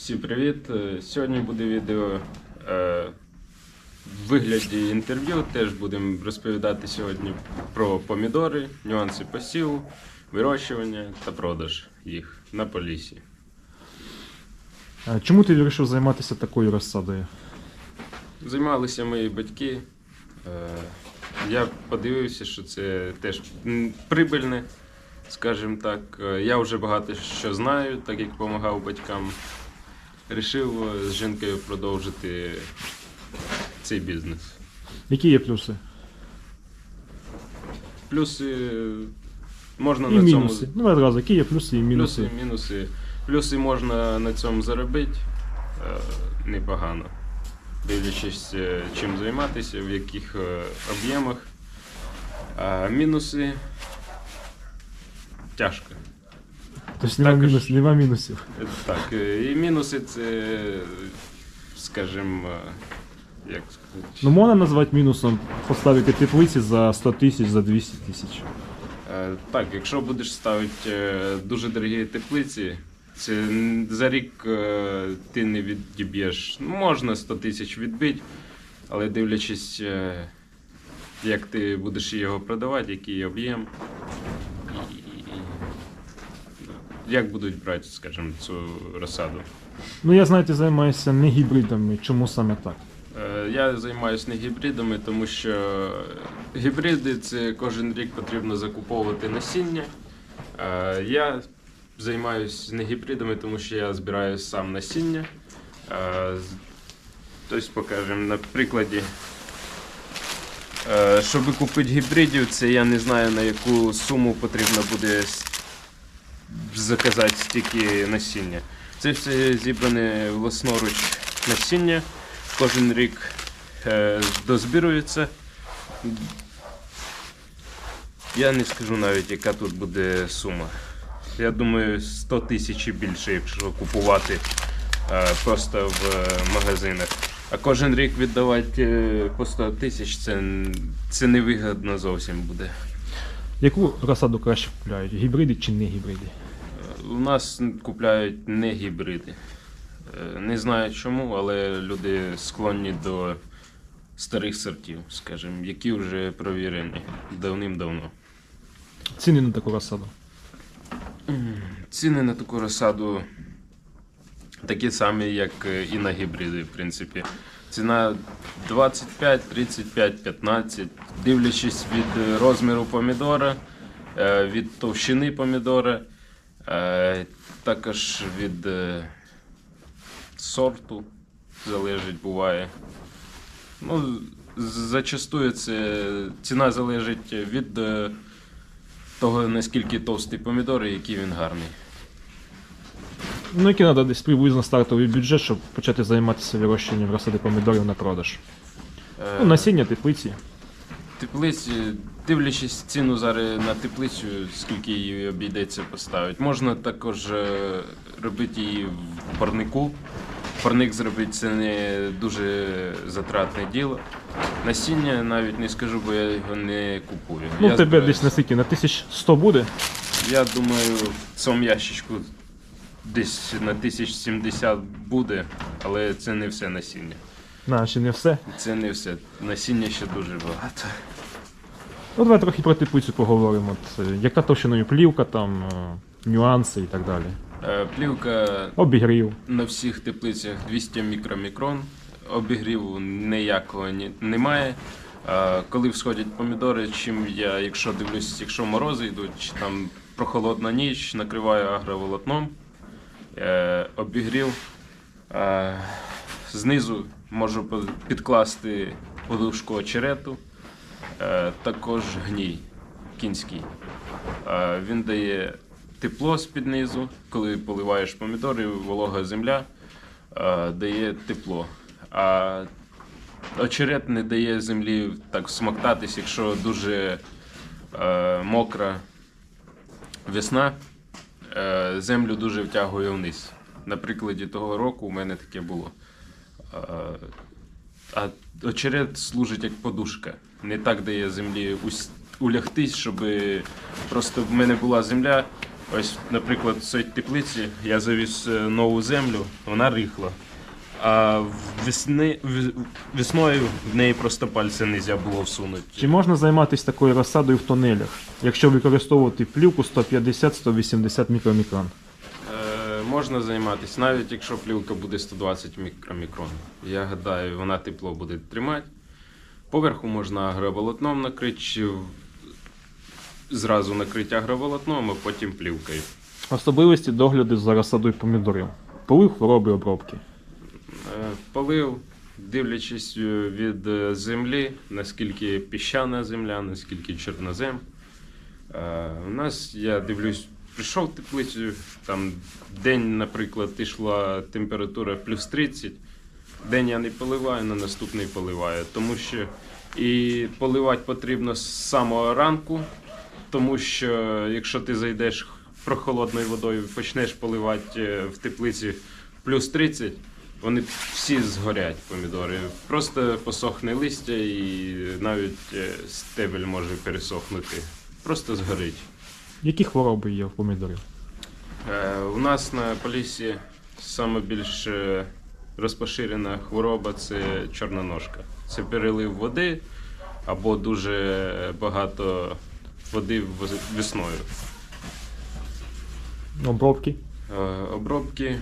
Всім привіт! Е, Сьогодні буде відео е, в вигляді інтерв'ю. Теж будемо розповідати сьогодні про помідори, нюанси посіву, вирощування та продаж їх на полісі. Чому ти вирішив займатися такою розсадою? Займалися мої батьки. Е, я подивився, що це теж прибильне, скажімо так. Я вже багато що знаю, так як допомагав батькам. Рішив е, з жінкою продовжити цей бізнес. Які є плюси? Плюси е, можна І на мінуси. цьому. Ну, одразу, які є плюси і мінуси. Плюси, мінуси. Плюси можна на цьому заробити е, непогано. Дивлячись, чим займатися, в яких об'ємах. А мінуси тяжко. Тобто нема, Також- мінус, нема мінусів. Так, е, і мінуси це, скажімо, е, як. Ну можна назвати мінусом поставити теплиці за 100 тисяч, за 200 тисяч. Е, Так, якщо будеш ставити дуже дорогі теплиці, це за рік ти не відіб'єш. Ну, Можна 100 тисяч відбити, але дивлячись, як ти будеш його продавати, який об'єм. І, і- і як будуть брати, скажімо, цю розсаду. Ну я знаю, ти займаєшся не гібридами. Чому саме так? Е, Я займаюся не гібридами, тому що гібриди це кожен рік потрібно закуповувати насіння. Е, Я займаюся не гібридами, тому що я збираю сам насіння. Е, Тобто, покажемо на прикладі. Щоб купити гібридів, це я не знаю на яку суму потрібно буде заказати стільки насіння. Це все зібране власноруч насіння кожен рік е, дозбірується. Я не скажу навіть, яка тут буде сума. Я думаю, 100 тисяч і більше, якщо купувати е, просто в е, магазинах. А кожен рік віддавати по 100 тисяч це, це невигідно зовсім буде. Яку розсаду краще купляють? Гібриди чи не гібриди? У нас купляють не гібриди. Е, Не знаю чому, але люди склонні до старих сортів, скажімо, які вже провірені давним-давно. Ціни на таку розсаду. Ціни на таку розсаду такі самі, як е, і на гібриди, в принципі. Ціна 25, 35, 15, дивлячись від е, розміру помідора, від товщини помідора, також від е, сорту залежить, буває. Ну, зачастую це ціна залежить від е, того, наскільки товстий помідор і який він гарний. Ну, який треба десь приблизно стартовий бюджет, щоб почати займатися вирощуванням розсади помідорів на продаж. Е, Ну, насіння, теплиці. Теплиці, дивлячись ціну зараз на теплицю, скільки її обійдеться поставити. Можна також е, робити її в парнику. Парник зробити це не дуже затратне діло. Насіння навіть не скажу, бо я його не купую. Ну, я тебе збираюсь- десь на скільки? На 1100 буде? Я думаю, в цьому ящичку десь на 1070 буде, але це не все насіння. На, ще не все. Це не все. Насіння ще дуже багато. Ну, давай трохи про теплицю поговоримо. От, е, яка товщиною плівка, там, е, нюанси і так далі. Е, Плівка Обігрів. на всіх теплицях 200 мікромікрон. Обігріву ніякого ні- немає. Е, Коли всходять помідори, чим я, якщо дивлюсь, якщо морози йдуть, чи там прохолодна ніч, накриваю агроволокном, е, обігрів. Е, Знизу можу підкласти подушку очерету, е, також гній кінський. Е, Він дає тепло з-під низу, коли поливаєш помідори, волога земля е, дає тепло. А очерет не дає землі так смоктатись, якщо дуже мокра весна, землю дуже втягує вниз. На прикладі того року у мене таке було. А очерет служить як подушка. Не так дає землі улягтись, щоб просто в мене була земля, Ось, наприклад, в цій теплиці я завіз е, нову землю, вона рихла. А весни, весною в неї просто пальця не можна було всунути. Чи можна займатися такою розсадою в тонелях, якщо використовувати плівку 150-180 мікромікрон? Можна займатися, навіть якщо плівка буде 120 мікромікрон. Я гадаю, вона тепло буде тримати. Поверху можна агроволокном накрити, зразу накрити агроволокном, а потім плівкою. Особливості догляду за розсадою помідорів. Полив хвороби обробки. Е, Полив, дивлячись е, від е, землі, наскільки піщана земля, наскільки чорнозем. У нас, я дивлюсь, прийшов теплицю, там день, наприклад, йшла температура плюс 30. День я не поливаю, на наступний поливаю. Тому що і поливати потрібно з самого ранку, тому що якщо ти зайдеш прохолодною водою, почнеш поливати е, в теплиці плюс 30, вони всі згорять помідори. Просто посохне листя і навіть е, стебель може пересохнути. Просто згорить. Які хвороби є в помідорів? Е, У нас на полісі саме більш е, розпоширена хвороба це чорноножка. Це перелив води або дуже багато води весною. Обробки? Е, Обробки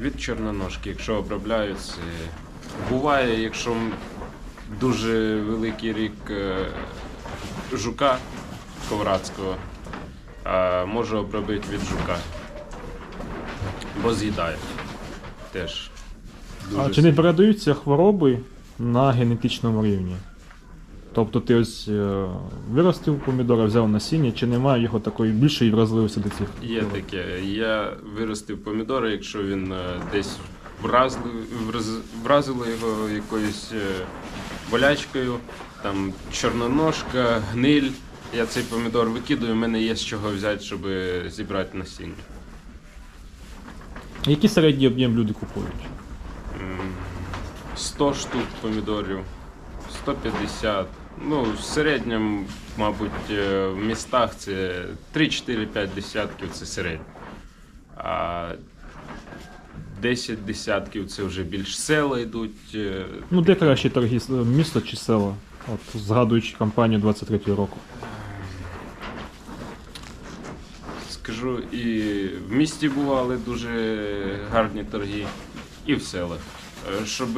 від чорноножки, якщо обробляють, це буває, якщо дуже великий рік жука коврацького, а може обробити від жука. Бо з'їдають теж. А чи не передаються хвороби на генетичному рівні? Тобто ти ось е, виростив помідора, взяв насіння, чи немає його такої більшої вразливості до цих? Є таке. Я виростив помідори, якщо він е, десь вразли, враз, вразило його якоюсь е, болячкою, там чорноножка, гниль. Я цей помідор викидаю, в мене є з чого взяти, щоб зібрати насіння. Який середній об'єм люди купують? 100 штук помідорів, 150. Ну, в середньому, мабуть, е, в містах це 3-4-5 десятків це середньо. А 10 десятків це вже більш села йдуть. е, Ну, де кращі торги, місто чи село? От, згадуючи кампанію 23 року. Скажу, і в місті бували дуже гарні торги, і в селах. Е, Щоб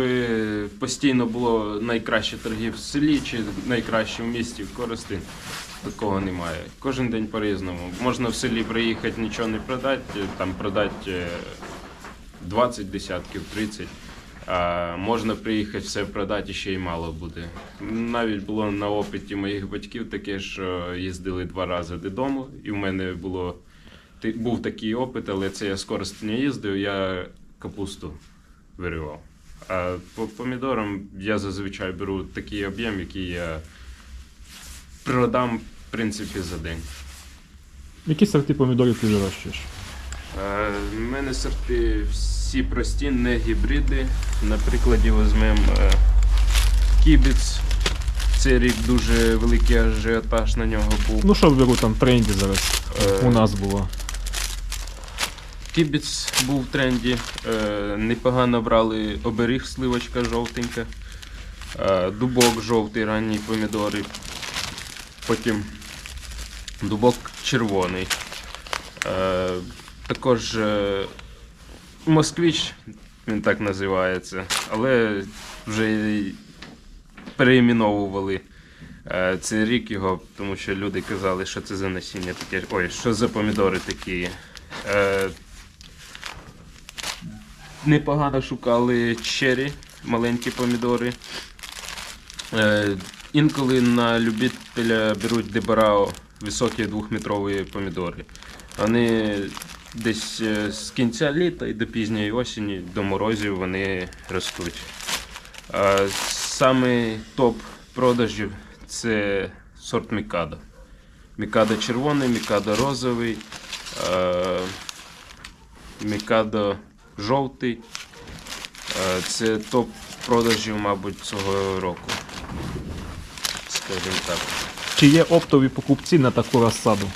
постійно було найкраще торги в селі чи найкраще в місті в Коростень, такого немає. Кожен день по-різному. Можна в селі приїхати, нічого не продати, там продати е, 20 десятків, 30. А можна приїхати все продати ще й мало буде. Навіть було на опиті моїх батьків таке, що їздили два рази додому, і в мене було ти- був такий опит, але це я з Коростеня їздив, я капусту виривав. А по помідорам я зазвичай беру такий об'єм, який я продам, в принципі, за день. Які сорти помідорів ти вирощуєш? Е, У мене сорти всі прості, не гібриди. На прикладі візьмемо е, кібіц. Цей рік дуже великий ажіотаж на нього був. Ну, що беру там в тренді зараз? Е, У нас було. Кібіц був в тренді. Е, непогано брали оберіг, сливочка жовтенька, е, дубок жовтий, ранні помідори. Потім дубок червоний. Е, також москвич, він так називається, але вже переіменовували цей рік його, тому що люди казали, що це за насіння таке. Ой, що за помідори такі. Непогано шукали чері, маленькі помідори. Е, інколи на любителя беруть дебарао високі двохметрові помідори. Вони десь е, з кінця літа і до пізньої осені, до морозів вони ростуть. Е, Саме топ продажів це сорт Мікадо. Мікадо червоний, Мікадо розовий, е, Мікадо жовтий. Е, Це топ продажів, мабуть, цього року. Скажімо так. Чи є оптові покупці на таку розсаду?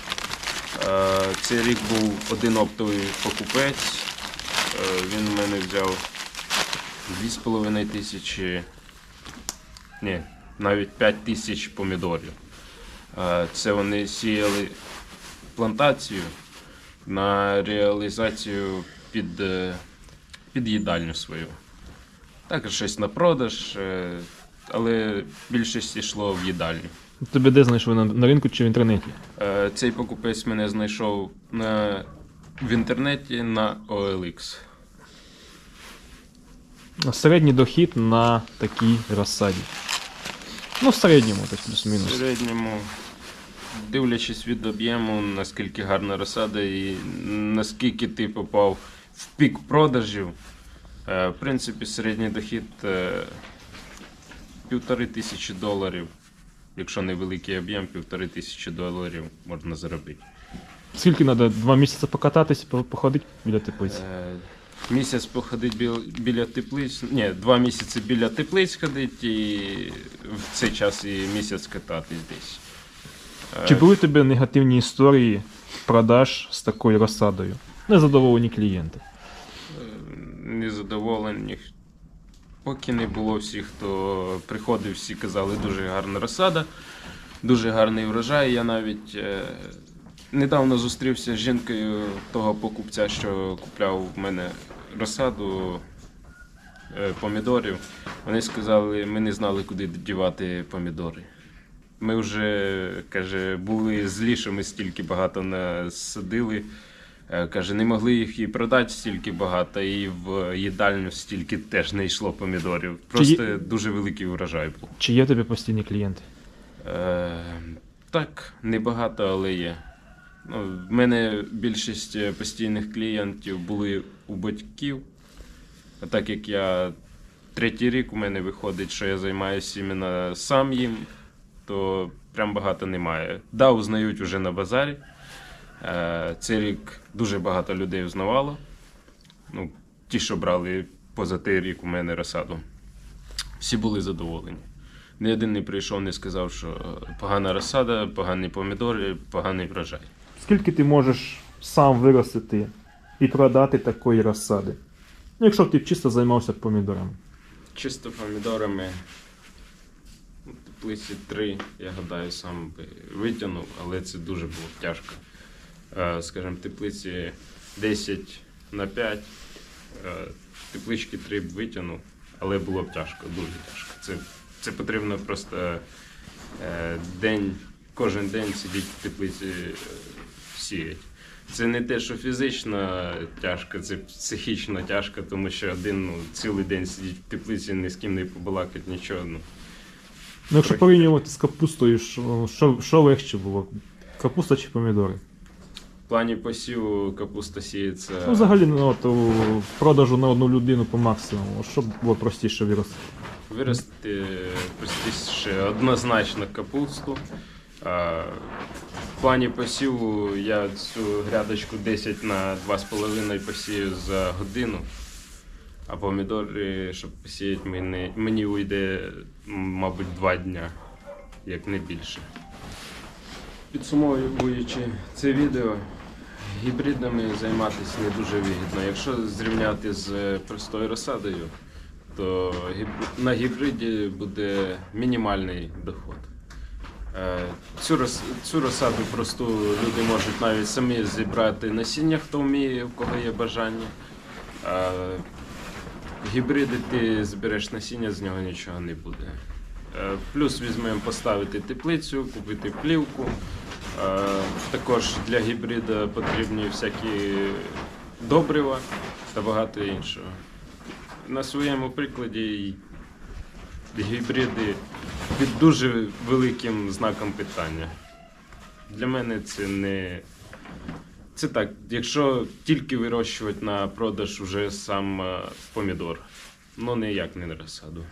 Е, Цей рік був один оптовий покупець. Е, Він в мене взяв 2,5 тисячі, ні, навіть 5 тисяч помідорів. Це вони сіяли плантацію на реалізацію під, під їдальню свою. Також щось на продаж, е, але більшість йшло в їдальню. Тебе де знайшли на, на ринку чи в інтернеті? Е, Цей покупець мене знайшов на, в інтернеті на OLX. Середній дохід на такій розсаді. Ну, в середньому, так В плюс-мінус. середньому, дивлячись від об'єму, наскільки гарна розсада і наскільки ти попав в пік продажів, е, в принципі, середній дохід е, півтори тисячі доларів. Якщо невеликий об'єм, півтори тисячі доларів можна заробити. Скільки треба? Два місяці покататись, по- походити біля теплиці. Е, Місяць походить біля, біля теплиць. Ні, два місяці біля теплиць ходить і в цей час і місяць кататись десь. Чи були у тебе негативні історії продаж з такою розсадою? Незадоволені клієнти. незадоволені. Поки не було всіх, хто приходив, всі казали, дуже гарна розсада, дуже гарний врожай. Я навіть е, недавно зустрівся з жінкою того покупця, що купляв в мене розсаду е, помідорів. Вони сказали, ми не знали, куди дівати помідори. Ми вже, каже, були злі, що ми стільки багато насадили. Е, Каже, не могли їх і продати стільки багато, і в їдальню стільки теж не йшло помідорів. Просто є- дуже великий урожай був. Чи є тебе постійні клієнти? Е, так, небагато, але є. Ну, в мене більшість е, постійних клієнтів були у батьків. А так як я третій рік у мене виходить, що я займаюся іменно сам їм, то прям багато немає. Да, узнають уже на базарі. Е, Цей рік дуже багато людей узнавало. Ну, ті, що брали поза той рік у мене розсаду. Всі були задоволені. Ні один не прийшов, не сказав, що е, погана розсада, погані помідори, поганий врожай. Скільки ти можеш сам виростити і продати такої розсади? Ну, якщо б ти чисто займався помідорами. Чисто помідорами ну, теплиці 3, я гадаю, сам би витягнув, але це дуже було тяжко. Е, Скажімо, теплиці 10 на 5, е, теплички 3 б витягнув, але було б тяжко, дуже тяжко. Це, це потрібно просто е, день, кожен день сидіти в теплиці сіяти. Це не те, що фізично тяжко, це психічно тяжко, тому що один ну, цілий день сидіть в теплиці, ні з ким не побалакати, нічого. Ну, Ну, якщо порівнювати з капустою, що, що, що легше було? Капуста чи помідори? В плані посіву капуста сіється. Ну, взагалі, ну, от, у продажу на одну людину по максимуму. Що було простіше виростити? Вирости простіше однозначно капусту. А, в плані посіву я цю грядочку 10 на 2,5 посію за годину. А помідори, щоб посіяти, мені, мені уйде, мабуть, 2 дня, як не більше. Підсумовуючи це відео, гібридами займатися не дуже вигідно. Якщо зрівняти з е, простою розсадою, то на гібриді буде мінімальний доход. Е, Цю, цю розсаду просту люди можуть навіть самі зібрати насіння, хто вміє, в кого є бажання. Гібриди ти збереш насіння, з нього нічого не буде. Е, Плюс візьмемо поставити теплицю, купити плівку. Е, Також для гібрида потрібні всякі добрива та багато іншого. На своєму прикладі гібриди під дуже великим знаком питання. Для мене це не. Це так, якщо тільки вирощувати на продаж уже сам е, помідор, ну ніяк не на розсаду.